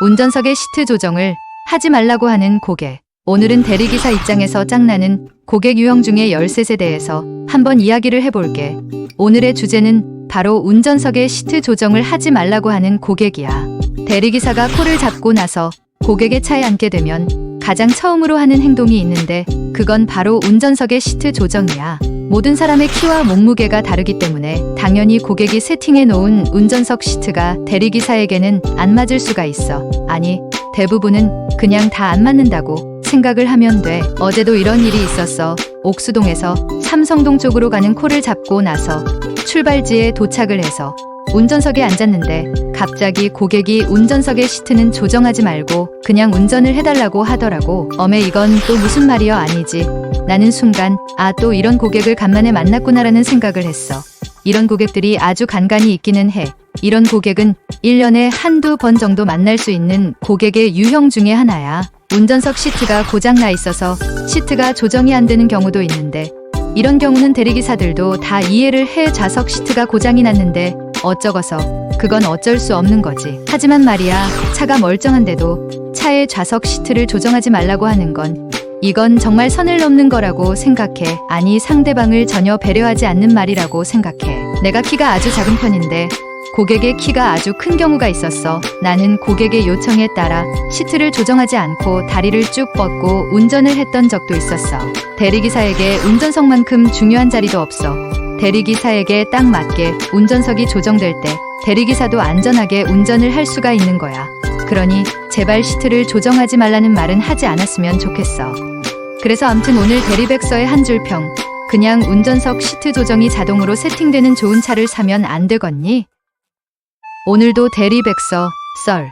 운전석의 시트 조정을 하지 말라고 하는 고객. 오늘은 대리기사 입장에서 짱나는 고객 유형 중에 13세대에서 한번 이야기를 해볼게. 오늘의 주제는 바로 운전석의 시트 조정을 하지 말라고 하는 고객이야. 대리기사가 코를 잡고 나서 고객의 차에 앉게 되면 가장 처음으로 하는 행동이 있는데 그건 바로 운전석의 시트 조정이야. 모든 사람의 키와 몸무게가 다르기 때문에 당연히 고객이 세팅해 놓은 운전석 시트가 대리기사에게는 안 맞을 수가 있어. 아니, 대부분은 그냥 다 안 맞는다고 생각을 하면 돼. 어제도 이런 일이 있었어. 옥수동에서 삼성동 쪽으로 가는 코를 잡고 나서 출발지에 도착을 해서 운전석에 앉았는데 갑자기 고객이 운전석의 시트는 조정하지 말고 그냥 운전을 해달라고 하더라고. 어메 이건 또 무슨 말이여 아니지. 나는 순간 아 또 이런 고객을 간만에 만났구나라는 생각을 했어. 이런 고객들이 아주 간간히 있기는 해. 이런 고객은 1년에 한두 번 정도 만날 수 있는 고객의 유형 중에 하나야. 운전석 시트가 고장 나 있어서 시트가 조정이 안 되는 경우도 있는데 이런 경우는 대리기사들도 다 이해를 해 좌석 시트가 고장이 났는데 어쩌고서 그건 어쩔 수 없는 거지. 하지만 말이야 차가 멀쩡한데도 차의 좌석 시트를 조정하지 말라고 하는 건 이건 정말 선을 넘는 거라고 생각해. 아니 상대방을 전혀 배려하지 않는 말이라고 생각해. 내가 키가 아주 작은 편인데 고객의 키가 아주 큰 경우가 있었어. 나는 고객의 요청에 따라 시트를 조정하지 않고 다리를 쭉 뻗고 운전을 했던 적도 있었어. 대리기사에게 운전석만큼 중요한 자리도 없어. 대리기사에게 딱 맞게 운전석이 조정될 때 대리기사도 안전하게 운전을 할 수가 있는 거야. 그러니 제발 시트를 조정하지 말라는 말은 하지 않았으면 좋겠어. 그래서 암튼 오늘 대리백서의 한 줄 평. 그냥 운전석 시트 조정이 자동으로 세팅되는 좋은 차를 사면 안 되겠니? 오늘도 대리백서 썰.